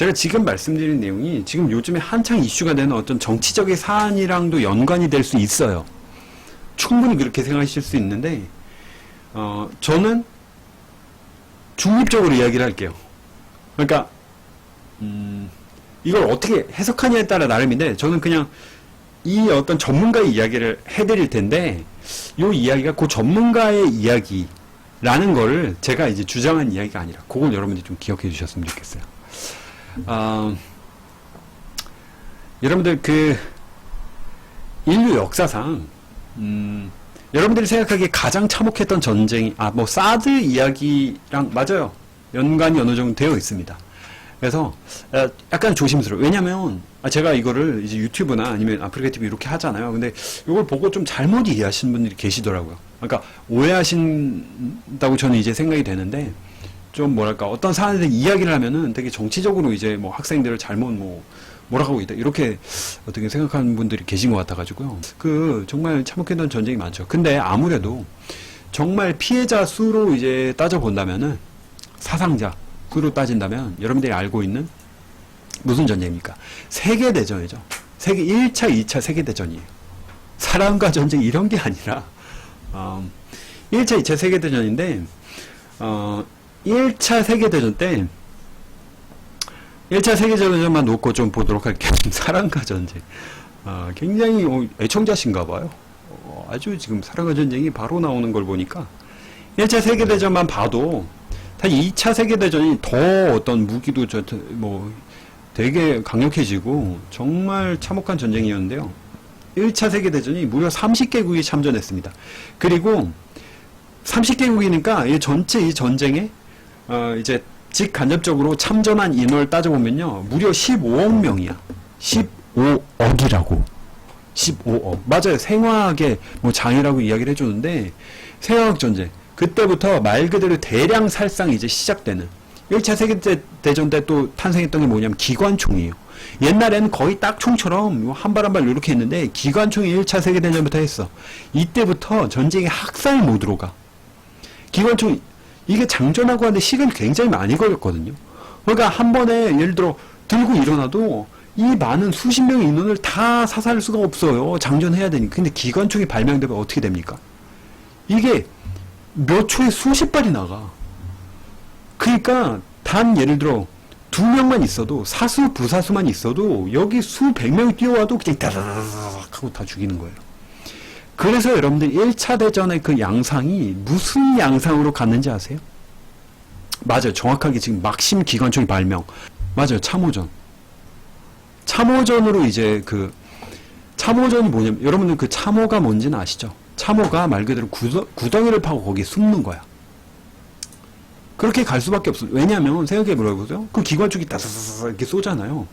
제가 지금 말씀드린 내용이 지금 요즘에 한창 이슈가 되는 어떤 정치적인 사안이랑도 연관이 될 수 있어요. 충분히 그렇게 생각하실 수 있는데, 어, 저는 중립적으로 이야기를 할게요. 그러니까, 음, 이걸 어떻게 해석하냐에 따라 나름인데, 저는 그냥 이 어떤 전문가의 이야기를 해드릴 텐데, 이 이야기가 그 전문가의 이야기라는 거를 제가 이제 주장한 이야기가 아니라, 그걸 여러분들이 좀 기억해 주셨으면 좋겠어요. 아, 여러분들 그 인류 역사상 음, 여러분들이 생각하기에 가장 참혹했던 전쟁이 아 뭐 사드 이야기랑 맞아요 연관이 어느 정도 되어 있습니다. 그래서 아, 약간 조심스러워. 요 왜냐면 아, 제가 이거를 이제 유튜브나 아니면 아프리카 TV 이렇게 하잖아요. 근데 이걸 보고 좀 잘못 이해하시는 분들이 계시더라고요. 그러니까 오해하신다고 저는 이제 생각이 되는데 좀 뭐랄까 어떤 사안에 대해 이야기를 하면은 되게 정치적으로 이제 뭐 학생들을 잘못 뭐 몰아가고 있다 이렇게 어떻게 생각하는 분들이 계신 것 같아가지고요. 그 정말 참혹했던 전쟁이 많죠. 근데 아무래도 정말 피해자 수로 이제 따져 본다면은 사상자 수로 따진다면 여러분들이 알고 있는 무슨 전쟁입니까? 세계 대전이죠. 세계 1차, 2차 세계 대전이에요. 사람과 전쟁 이런 게 아니라 어, 1차, 2차 세계 대전인데 어, 1차 세계대전 때 1차 세계대전만 놓고 좀 보도록 할게요. 사랑과 전쟁. 아, 굉장히 어, 애청자신가 봐요. 어, 아주 지금 사랑과 전쟁이 바로 나오는 걸 보니까 1차 세계대전만 봐도 사실 2차 세계대전이 더 어떤 무기도 저, 뭐 되게 강력해지고 정말 참혹한 전쟁이었는데요. 1차 세계대전이 무려 30개국이 참전했습니다. 그리고 30개국이니까 이 전체 이 전쟁에 어, 이제 직간접적으로 참전한 인원을 따져보면요. 무려 15억 명이야. 15억이라고. 15억. 맞아요. 생화학의 뭐 장이라고 이야기를 해주는데, 생화학 전쟁. 그때부터 말 그대로 대량 살상이 이제 시작되는. 1차 세계대전 때 또 탄생했던 게 뭐냐면 기관총이에요. 옛날에는 거의 딱 총처럼 한 발 한발 이렇게 했는데 기관총이 1차 세계대전부터 했어. 이때부터 전쟁의 학살 모드로 가. 기관총 이게 장전하고 하는데 시간이 굉장히 많이 걸렸거든요. 그러니까 한 번에 예를 들어 들고 일어나도 이 많은 수십 명의 인원을 다 사살할 수가 없어요. 장전해야 되니까. 근데 기관총이 발명되면 어떻게 됩니까? 이게 몇 초에 수십 발이 나가. 그러니까 단 예를 들어 두 명만 있어도 사수 부사수만 있어도 여기 수백 명이 뛰어와도 그냥 다다다닥 하고 다 죽이는 거예요. 그래서 여러분들 1차 대전의 그 양상이 무슨 양상으로 갔는지 아세요? 맞아요. 정확하게 지금 막심 기관총이 발명. 맞아요. 참호전. 참호전으로 이제 그 참호전이 뭐냐면 여러분들 그 참호가 뭔지는 아시죠? 참호가 말 그대로 구덩, 구덩이를 파고 거기에 숨는 거야. 그렇게 갈 수밖에 없어요. 왜냐면 생각해 보라고요. 그 기관총이 따사사사 이렇게 쏘잖아요.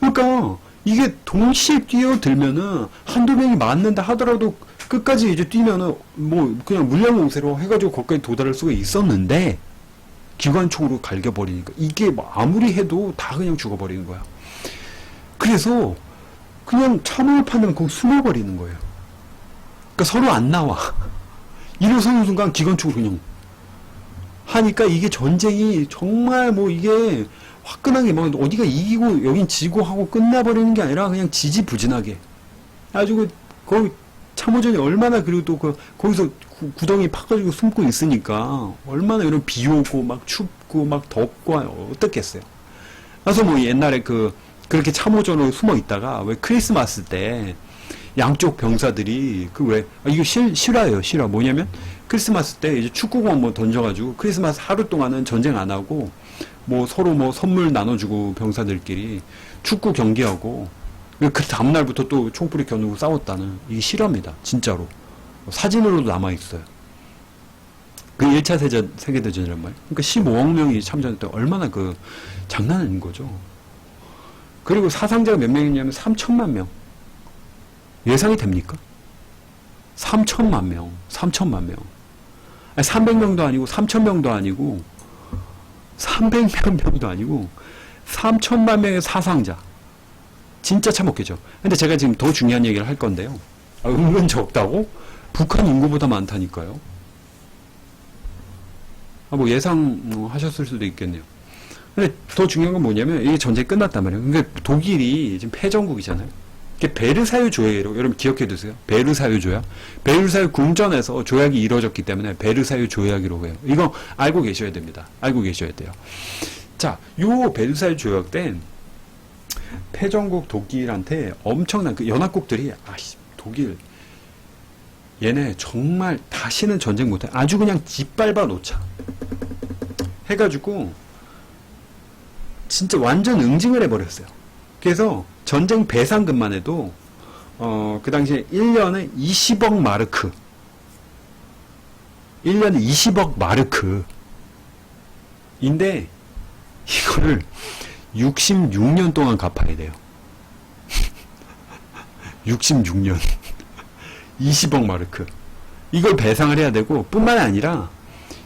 그러니까 이게 동시에 뛰어들면은 한두 명이 맞는다 하더라도 끝까지 이제 뛰면은 뭐 그냥 물량공세로 해가지고 거기까지 도달할 수가 있었는데 기관총으로 갈겨버리니까 이게 뭐 아무리 해도 다 그냥 죽어버리는 거야. 그래서 그냥 참호를 파면 거기 숨어버리는 거예요. 그러니까 서로 안 나와. 일어서는 순간 기관총으로 그냥 하니까 이게 전쟁이 정말 뭐 이게 화끈하게 뭐 어디가 이기고 여긴 지고 하고 끝나버리는 게 아니라 그냥 지지부진하게 아주 그 거기 참호전이 얼마나 그리고 또 그 거기서 구, 구덩이 파가지고 숨고 있으니까 얼마나 이런 비 오고 막 춥고 막 덥고 어떻겠어요. 그래서 뭐 옛날에 그 그렇게 참호전으로 숨어 있다가 왜 크리스마스 때 양쪽 병사들이 그 왜 아, 이거 실 실화예요 실화 뭐냐면 크리스마스 때 이제 축구공 뭐 던져가지고 크리스마스 하루 동안은 전쟁 안 하고 뭐 서로 뭐 선물 나눠주고 병사들끼리 축구 경기하고 그 다음 날부터 또 총불이 겨누고 싸웠다는 이게 실화입니다 진짜로 사진으로도 남아 있어요. 그 1차 세전, 세계대전이란 말이에요. 그러니까 15억 명이 참전했다. 얼마나 그, 장난 아닌 거죠. 그리고 사상자가 몇 명이냐면 3천만 명. 예상이 됩니까? 3천만 명, 3천만 명. 아니, 300명도 아니고, 3천명도 아니고, 300만 명도 아니고, 3천만 명의 사상자. 진짜 참혹해죠. 근데 제가 지금 더 중요한 얘기를 할 건데요. 아, 은근 적다고? 북한 인구보다 많다니까요. 아, 뭐 예상 뭐 하셨을 수도 있겠네요. 근데 더 중요한 건 뭐냐면 이게 전쟁이 끝났단 말이에요. 그러니까 독일이 지금 패전국이잖아요. 베르사유 조약으로 여러분 기억해 두세요. 베르사유 조약. 베르사유 궁전에서 조약이 이루어졌기 때문에 베르사유 조약이라고 해요. 이거 알고 계셔야 됩니다. 알고 계셔야 돼요. 자, 요 베르사유 조약 때 패전국 독일한테 엄청난 그 연합국들이 아씨 독일 얘네 정말 다시는 전쟁 못해 아주 그냥 짓밟아 놓자 해가지고 진짜 완전 응징을 해버렸어요. 그래서 전쟁 배상금만 해도 어, 그 당시에 1년에 20억 마르크 1년에 20억 마르크 인데 이거를 66년 동안 갚아야 돼요. 66년 20억 마르크 이걸 배상을 해야 되고 뿐만 아니라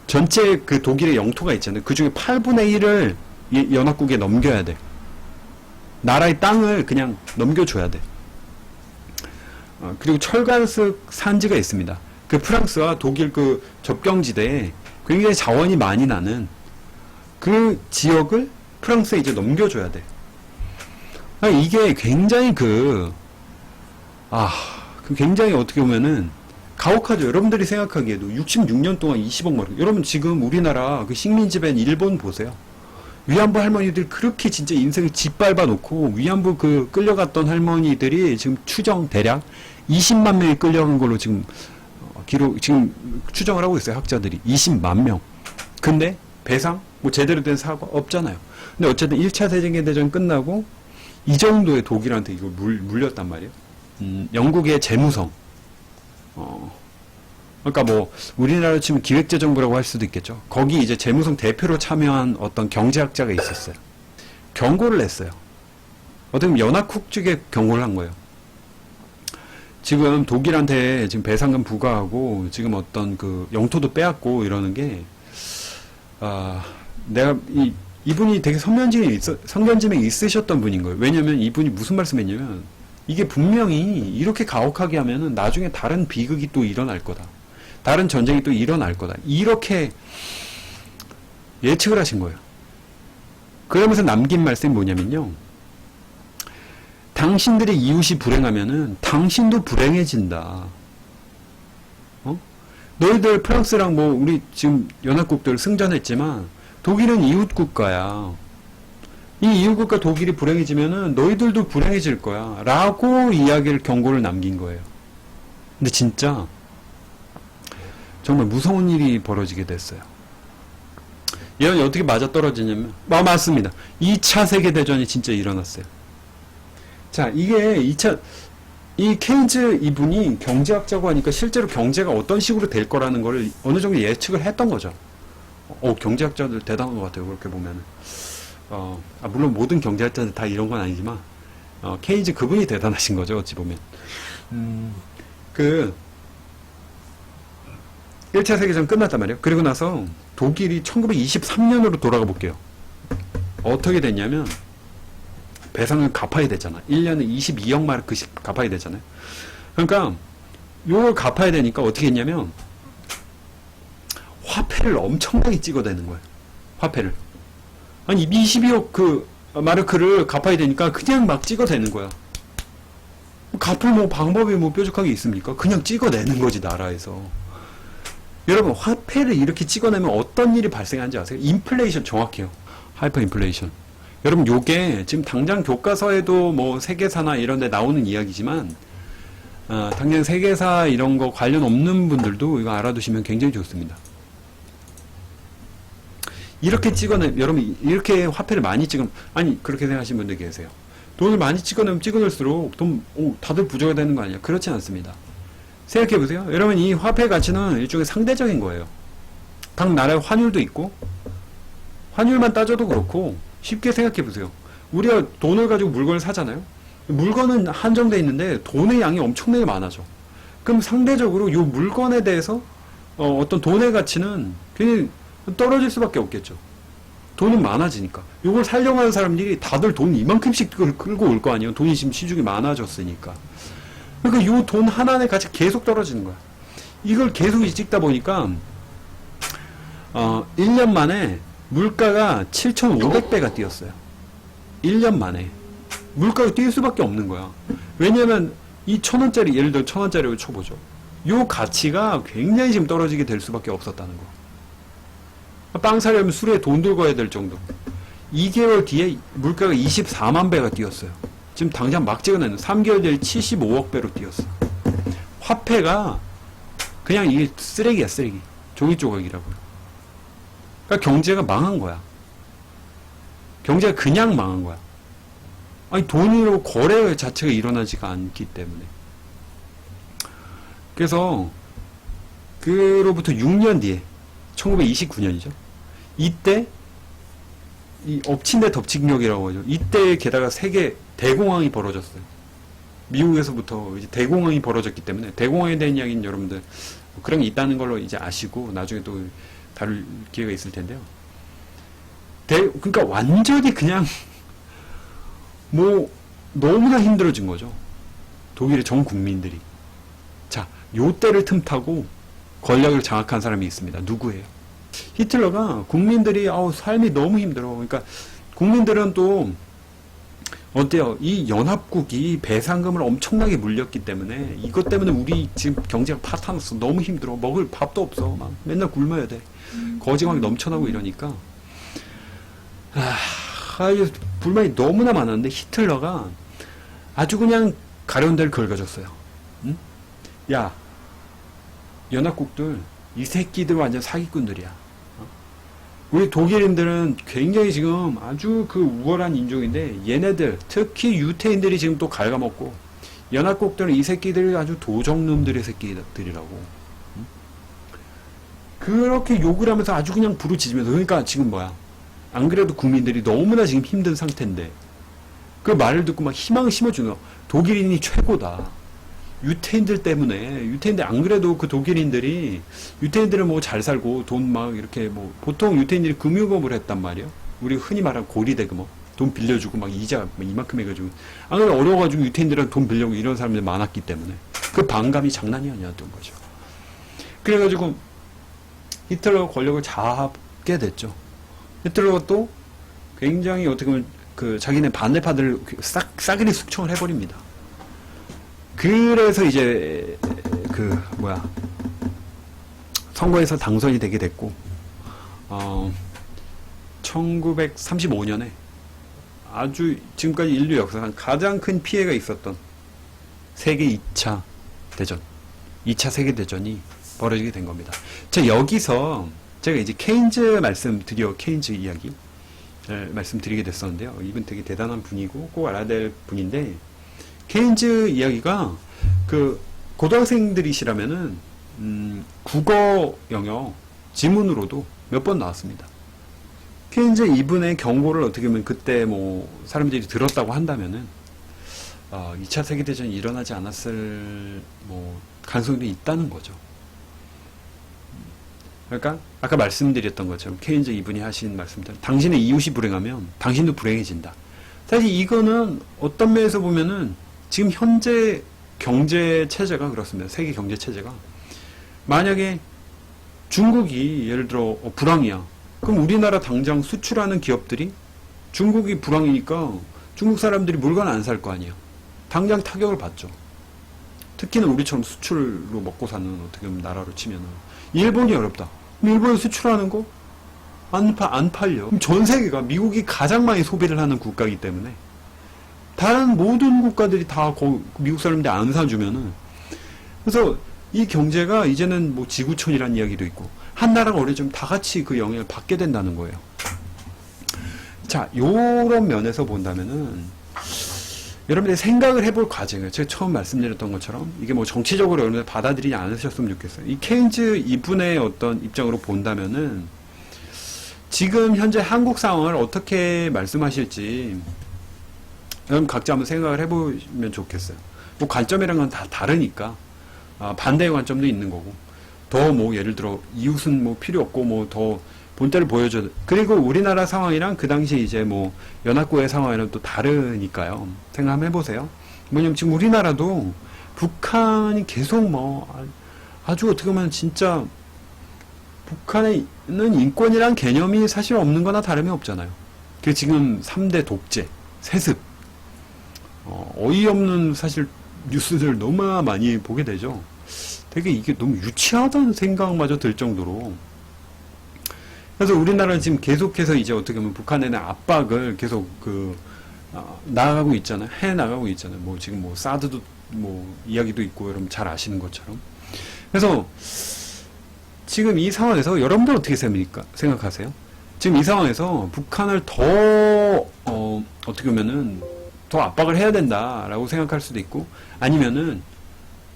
전체 그 독일의 영토가 있잖아요. 그 중에 8분의 1을 연합국에 넘겨야 돼. 나라의 땅을 그냥 넘겨줘야 돼. 어, 그리고 철가스 산지가 있습니다. 그 프랑스와 독일 그 접경지대에 굉장히 자원이 많이 나는 그 지역을 프랑스에 이제 넘겨줘야 돼. 아, 이게 굉장히 그, 아, 그 굉장히 어떻게 보면은 가혹하죠. 여러분들이 생각하기에도 66년 동안 20억 마르. 여러분 지금 우리나라 그 식민지배인 일본 보세요. 위안부 할머니들 그렇게 진짜 인생을 짓밟아 놓고 위안부 그 끌려갔던 할머니들이 지금 추정 대략 20만 명이 끌려간 걸로 지금 어, 기록 지금 추정을 하고 있어요 학자들이 20만 명. 근데 배상 뭐 제대로 된 사과 없잖아요. 근데 어쨌든 1차 세계 대전 끝나고 이 정도의 독일한테 이걸 물, 물렸단 말이에요. 음, 영국의 재무성. 어, 그러니까 뭐 우리나라 치면 기획재정부라고 할 수도 있겠죠. 거기 이제 재무성 대표로 참여한 어떤 경제학자가 있었어요. 경고를 냈어요. 어떻게 보면 연합국 측에 경고를 한 거예요. 지금 독일한테 지금 배상금 부과하고 지금 어떤 그 영토도 빼앗고 이러는 게 아, 내가 이 이분이 되게 선면증이 있어, 선견짐에 있으셨던 분인 거예요. 왜냐면 이분이 무슨 말씀했냐면 이게 분명히 이렇게 가혹하게 하면은 나중에 다른 비극이 또 일어날 거다. 다른 전쟁이 또 일어날 거다. 이렇게 예측을 하신 거예요. 그러면서 남긴 말씀이 뭐냐면요. 당신들의 이웃이 불행하면은 당신도 불행해진다. 어? 너희들 프랑스랑 뭐 우리 지금 연합국들 승전했지만 독일은 이웃 국가야. 이 이웃 국가 독일이 불행해지면은 너희들도 불행해질 거야. 라고 이야기를 경고를 남긴 거예요. 근데 진짜 정말 무서운 일이 벌어지게 됐어요. 예언이 어떻게 맞아 떨어지냐면, 아, 맞습니다. 2차 세계대전이 진짜 일어났어요. 자, 이게 2차, 이 케인즈 이분이 경제학자고 하니까 실제로 경제가 어떤 식으로 될 거라는 걸 어느 정도 예측을 했던 거죠. 어, 경제학자들 대단한 것 같아요. 그렇게 보면은. 어, 아, 물론 모든 경제학자들 다 이런 건 아니지만, 어, 케인즈 그분이 대단하신 거죠. 어찌 보면. 음, 그, 1차 세계전 끝났단 말이에요. 그리고 나서 독일이 1923년으로 돌아가 볼게요. 어떻게 됐냐면, 배상을 갚아야 되잖아. 1년에 22억 마르크씩 갚아야 되잖아요. 그러니까, 요걸 갚아야 되니까 어떻게 했냐면, 화폐를 엄청나게 찍어대는 거예요. 화폐를. 아니, 22억 그 마르크를 갚아야 되니까 그냥 막 찍어대는 거야. 갚을 뭐 방법이 뭐 뾰족하게 있습니까? 그냥 찍어내는 거지, 나라에서. 여러분 화폐를 이렇게 찍어내면 어떤 일이 발생하는지 아세요? 인플레이션 정확해요. 하이퍼 인플레이션. 여러분 요게 지금 당장 교과서에도 뭐 세계사나 이런 데 나오는 이야기지만 어, 당장 세계사 이런 거 관련 없는 분들도 이거 알아두시면 굉장히 좋습니다. 이렇게 찍어내 여러분 이렇게 화폐를 많이 찍으 아니 그렇게 생각하시는 분들 계세요. 돈을 많이 찍어내면 찍어낼수록 돈 오, 다들 부자가 되는 거 아니야? 그렇지 않습니다. 생각해 보세요. 여러분 이 화폐 가치는 일종의 상대적인 거예요. 각 나라의 환율도 있고 환율만 따져도 그렇고 쉽게 생각해 보세요. 우리가 돈을 가지고 물건을 사잖아요. 물건은 한정돼 있는데 돈의 양이 엄청나게 많아져. 그럼 상대적으로 이 물건에 대해서 어, 떤 돈의 가치는 굉장히 떨어질 수밖에 없겠죠. 돈은 많아지니까. 이걸 살려고 하는 사람들이 다들 돈 이만큼씩 끌- 끌고 올 거 아니에요. 돈이 지금 시중에 많아졌으니까. 그러니까 요 돈 하나의 가치 계속 떨어지는 거야. 이걸 계속 찍다 보니까 어 1년 만에 물가가 7,500배가 뛰었어요. 1년 만에. 물가가 뛸 수밖에 없는 거야. 왜냐면 이 천원짜리, 예를 들어 천원짜리로 쳐보죠. 요 가치가 굉장히 지금 떨어지게 될 수밖에 없었다는 거. 빵 사려면 술에 돈 들고 해야 될 정도. 2개월 뒤에 물가가 24만 배가 뛰었어요. 지금 당장 막 찍어내는 3개월 뒤에 75억 배로 뛰었어. 화폐가 그냥 이게 쓰레기야, 쓰레기. 종이 조각이라고요. 그러니까 경제가 망한 거야. 경제가 그냥 망한 거야. 아니, 돈으로 거래 자체가 일어나지가 않기 때문에. 그래서, 그로부터 6년 뒤에, 1929년이죠. 이때, 이 엎친 데 덮친격이라고 하죠. 이때 게다가 세계 대공황이 벌어졌어요. 미국에서부터 이제 대공황이 벌어졌기 때문에 대공황에 대한 이야기는 여러분들 뭐 그런 게 있다는 걸로 이제 아시고 나중에 또 다룰 기회가 있을 텐데요. 대, 그러니까 완전히 그냥 뭐 너무나 힘들어진 거죠. 독일의 전 국민들이. 자, 요 때를 틈타고 권력을 장악한 사람이 있습니다. 누구예요? 히틀러가 국민들이 아우 삶이 너무 힘들어. 그러니까 국민들은 또 어때요? 이 연합국이 배상금을 엄청나게 물렸기 때문에 이것 때문에 우리 지금 경제가 파탄났어. 너무 힘들어. 먹을 밥도 없어. 막 맨날 굶어야 돼. 거지광이 넘쳐나고 이러니까 아, 불만이 너무나 많았는데 히틀러가 아주 그냥 가려운 데를 긁어줬어요. 응? 야, 연합국들 이 새끼들 완전 사기꾼들이야. 어? 우리 독일인들은 굉장히 지금 아주 그 우월한 인종인데 얘네들 특히 유태인들이 지금 또 갉아먹고 연합국들은 이 새끼들이 아주 도적놈들의 새끼들이라고 응? 그렇게 욕을 하면서 아주 그냥 부르짖으면서 그러니까 지금 뭐야 안 그래도 국민들이 너무나 지금 힘든 상태인데 그 말을 듣고 막 희망을 심어주는 거. 독일인이 최고다. 유태인들 때문에 유태인들 안 그래도 그 독일인들이 유태인들은 뭐 잘 살고 돈 막 이렇게 뭐 보통 유태인들이 금융업을 했단 말이에요. 우리 흔히 말하는 고리대금업 돈 빌려주고 막 이자 막 이만큼 해가지고 안 그래 어려워가지고 유태인들은 돈 빌려고 이런 사람들이 많았기 때문에 그 반감이 장난이 아니었던 거죠. 그래가지고 히틀러 권력을 잡게 됐죠. 히틀러가 또 굉장히 어떻게 보면 그 자기네 반대파들을 싹 싸그리 숙청을 해버립니다. 그래서 이제 그 뭐야 선거에서 당선이 되게 됐고 어 1935년에 아주 지금까지 인류 역사상 가장 큰 피해가 있었던 세계 2차 대전 2차 세계 대전이 벌어지게 된 겁니다. 자 여기서 제가 이제 케인즈 말씀 드디어 케인즈 이야기 를 말씀드리게 됐었는데요. 이분 되게 대단한 분이고 꼭 알아야 될 분인데 케인즈 이야기가 그 고등학생들이시라면은 음, 국어 영역 지문으로도 몇 번 나왔습니다. 케인즈 이분의 경고를 어떻게 보면 그때 뭐 사람들이 들었다고 한다면은 어, 2차 세계대전이 일어나지 않았을 뭐 가능성도 있다는 거죠. 그러니까 아까 말씀드렸던 것처럼 케인즈 이분이 하신 말씀대로 당신의 이웃이 불행하면 당신도 불행해진다. 사실 이거는 어떤 면에서 보면은 지금 현재 경제 체제가 그렇습니다. 세계 경제 체제가 만약에 중국이 예를 들어 어, 불황이야. 그럼 우리나라 당장 수출하는 기업들이 중국이 불황이니까 중국 사람들이 물건 안 살 거 아니야. 당장 타격을 받죠. 특히나 우리처럼 수출로 먹고 사는 어떻게 보면 나라로 치면은 일본이 어렵다. 일본에 수출하는 거? 안, 파, 안 팔려. 전 세계가 미국이 가장 많이 소비를 하는 국가이기 때문에 다른 모든 국가들이 다 거, 미국 사람들이 안 사주면은 그래서 이 경제가 이제는 뭐 지구촌이라는 이야기도 있고 한 나라가 어려지면 다 같이 그 영향을 받게 된다는 거예요. 자, 요런 면에서 본다면은 여러분들이 생각을 해볼 과정이에요. 제가 처음 말씀드렸던 것처럼 이게 뭐 정치적으로 여러분들 받아들이지 않으셨으면 좋겠어요. 이 케인즈 이분의 어떤 입장으로 본다면은 지금 현재 한국 상황을 어떻게 말씀하실지 여러분 각자 한번 생각을 해보면 좋겠어요. 뭐 관점이란 건 다 다르니까 아, 반대의 관점도 있는 거고 더 뭐 예를 들어 이웃은 뭐 필요 없고 뭐 더 본때를 보여줘. 그리고 우리나라 상황이랑 그 당시 이제 뭐 연합국의 상황이랑 또 다르니까요. 생각 한번 해보세요. 뭐냐면 지금 우리나라도 북한이 계속 뭐 아- 아주 어떻게 보면 진짜 북한에는 인권이란 개념이 사실 없는 거나 다름이 없잖아요. 그 지금 3대 독재, 세습, 어, 어이없는 사실 뉴스들 너무 많이 보게 되죠. 되게 이게 너무 유치하다는 생각마저 들 정도로. 그래서 우리나라는 지금 계속해서 이제 어떻게 보면 북한에 대한 압박을 계속 그, 어, 나아가고 있잖아요. 해 나가고 있잖아요. 뭐 지금 뭐 사드도 뭐 이야기도 있고 여러분 잘 아시는 것처럼. 그래서 지금 이 상황에서 여러분들 어떻게 생각합니까? 생각하세요? 지금 이 상황에서 북한을 더, 어, 어떻게 보면은 더 압박을 해야 된다라고 생각할 수도 있고 아니면은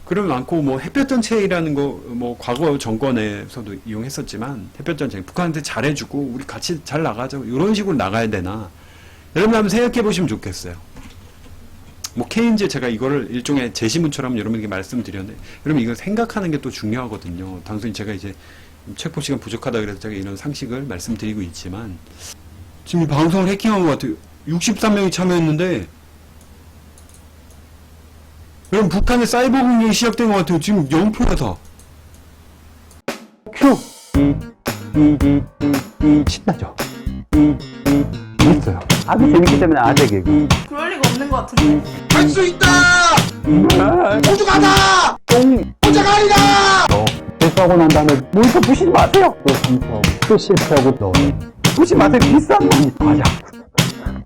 그러면 많고 뭐 햇볕 정책이라는 거 뭐 과거 정권에서도 이용했었지만 햇볕 정책 북한한테 잘해주고 우리 같이 잘 나가죠 이런 식으로 나가야 되나 여러분 한번 생각해 보시면 좋겠어요. 뭐 케인즈 제가 이거를 일종의 제시문처럼 여러분에게 말씀드렸는데 여러분 이거 생각하는 게 또 중요하거든요. 단순히 제가 이제 체포 시간 부족하다 그래서 제가 이런 상식을 말씀드리고 있지만 지금 이 방송을 해킹한 것 같아요. 63명이 참여했는데 여러분 북한의 사이버 공격이 시작된 것 같아요. 지금 0%다. 큐! 이, 이, 이, 이, 이, 신나죠? 이, 이, 있어요. 아주 재밌기 때문에 아재 개그. 그럴 리가 없는 것 같은데. 할 수 있다! 아, 우주가다! 똥, 우주가리다! 너. 실수하고 난 다음에 모니터 부시지 마세요! 또 실수하고, 또 실수하고, 너. 부시 마세요. 비싼 거. 맞아.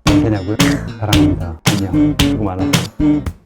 되냐고요? 사랑합니다. 안녕. 수고 많았어요.